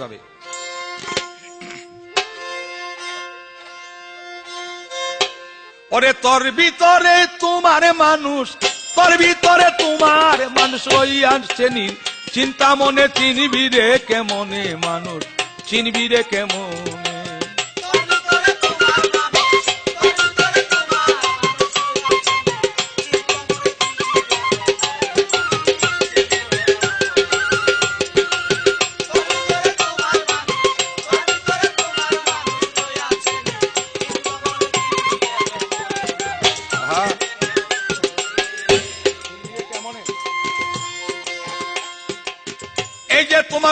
যাবে। ওরে তোর ভিতরে তোমার মানুষ, তোর ভিতরে তোমার মানুষ ওই আসছে নি চিন্তা মনে চিনবি রে কেমনে মানুষ, চিনবি রে কেমনে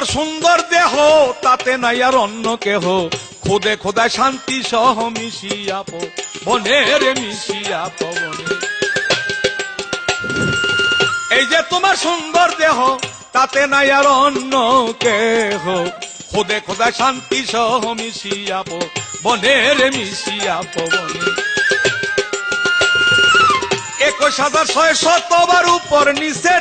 তোমার সুন্দর দেহ, তাতে নাই আর অন্য কেহ। খোদে খোদায় শান্তি সহ মিশিয়া পো বনে রে মিশিয়া পবনে এই যে তোমার সুন্দর দেহ, তাতে নাই আর অন্য কেহ। খোদে খোদায় শান্তি সহ মিশিয়া পো বনে রে মিশিয়া পবনে একুশ হাজার ছয় শতবার উপর নিচে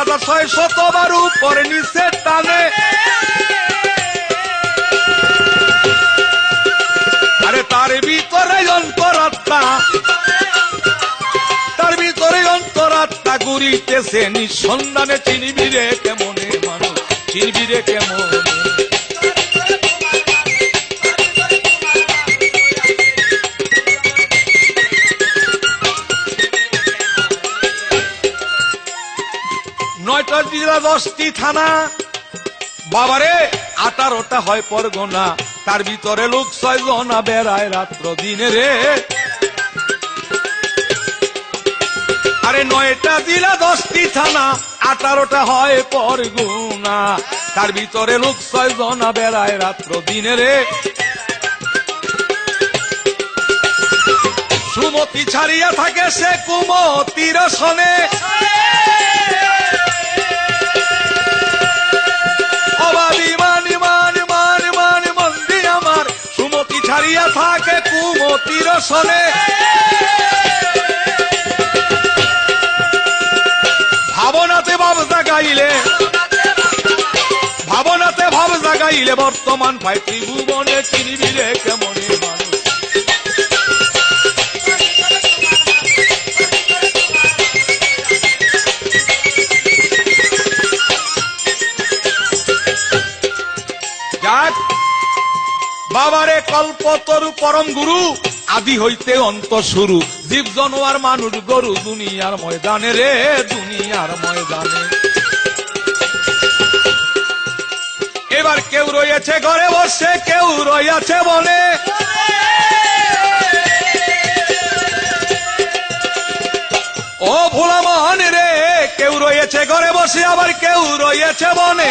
হাজার ছয় শতবার উপর নিচে টানে। আরে তার ভিতরে অন্তরাত্মা। তার ভিতরে অন্তরাত্মা ঘুরিতেছে, নিঃসন্ধানে চিনবি রে কেমনে মানুষ, চিনবি রে কেমনে? নয়টা জেলা দশটি থানা। বাবারে, আঠারোটা হয় পরগনা, তার ভিতরে লোক ছয় জনা বেড়ায় রাত্র দিনে রে। আরে নয়টা জেলা দশটি থানা, আঠারোটা হয় পরগুনা, তার ভিতরে লোক ছয় জনা বেড়ায় রাত্র দিনে রে। সুমতি ছাড়িয়া থাকে সে কুমতির সনে। সনে ভাবনাতে ভাব জাগাইলে। ভাবনাতে ভাব জাগাইলে বর্তমান পাই ত্রিভুবনে চিনিবি রে কেমনে বাবারে কল্পতরু পরম গুরু। আদি হইতে অন্ত শুরু। জীব, জনোয়ার, মানুষ, গরু, দুনিয়ার ময়দানে রে, দুনিয়ার ময়দানে। এবার কেউ রয়েছে ঘরে বসে, কেউ রয়েছে বনে। ও ভোলা মহান রে, কেউ রয়েছে ঘরে বসে, আবার কেউ রয়েছে বনে।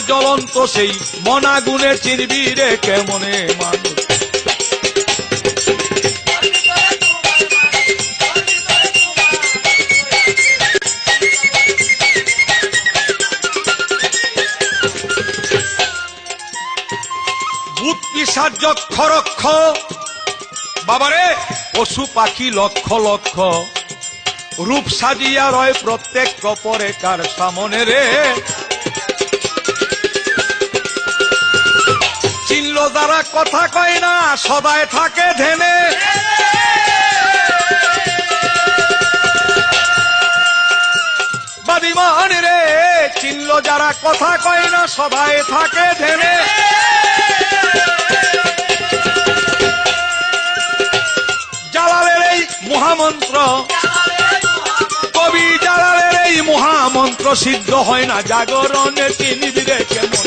জ্বলন্ত সেই মনাগুনে চিরবি রে কেমনে মানুষ ভূত পিসার যক্ষ রক্ষ বাবারে, পশু পাখি লক্ষ লক্ষ। রূপ সাজিয়া রয় প্রত্যেক কপরে কার সামনে রে? যারা কথা কয় না সদায় থাকে ধেনে বাদিমান রে, চিনল যারা কথা কয় না সদায় থাকে ধেনে জালালের এই মহামন্ত্র, কবি জালালের এই মহামন্ত্র সিদ্ধ হয় না, জাগরণে চিনিবি রে কেমন